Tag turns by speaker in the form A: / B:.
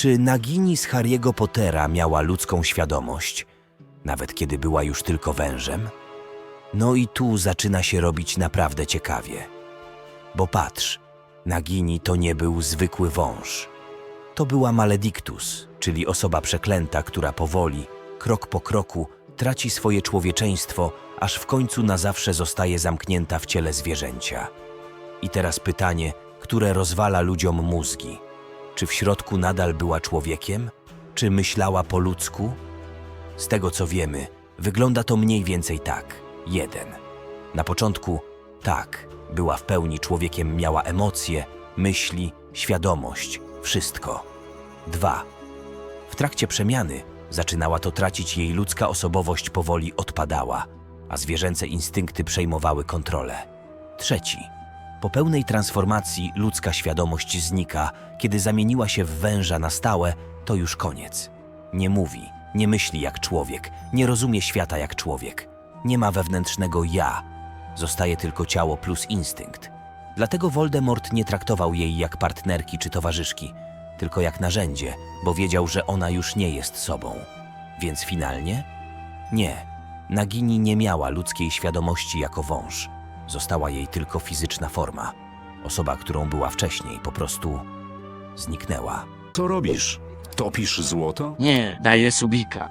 A: Czy Nagini z Harry'ego Pottera miała ludzką świadomość, nawet kiedy była już tylko wężem? No i tu zaczyna się robić naprawdę ciekawie. Bo patrz, Nagini to nie był zwykły wąż. To była Maledictus, czyli osoba przeklęta, która powoli, krok po kroku, traci swoje człowieczeństwo, aż w końcu na zawsze zostaje zamknięta w ciele zwierzęcia. I teraz pytanie, które rozwala ludziom mózgi. Czy w środku nadal była człowiekiem? Czy myślała po ludzku? Z tego co wiemy, wygląda to mniej więcej tak. Jeden. Na początku tak, była w pełni człowiekiem, miała emocje, myśli, świadomość, wszystko. Dwa. W trakcie przemiany zaczynała to tracić jej ludzka osobowość powoli odpadała, a zwierzęce instynkty przejmowały kontrolę. Trzeci. Po pełnej transformacji ludzka świadomość znika, kiedy zamieniła się w węża na stałe, to już koniec. Nie mówi, nie myśli jak człowiek, nie rozumie świata jak człowiek. Nie ma wewnętrznego ja. Zostaje tylko ciało plus instynkt. Dlatego Voldemort nie traktował jej jak partnerki czy towarzyszki, tylko jak narzędzie, bo wiedział, że ona już nie jest sobą. Więc finalnie? Nie. Nagini nie miała ludzkiej świadomości jako wąż. Została jej tylko fizyczna forma. Osoba, którą była wcześniej, po prostu zniknęła.
B: Co robisz? Topisz złoto?
C: Nie, daję subika.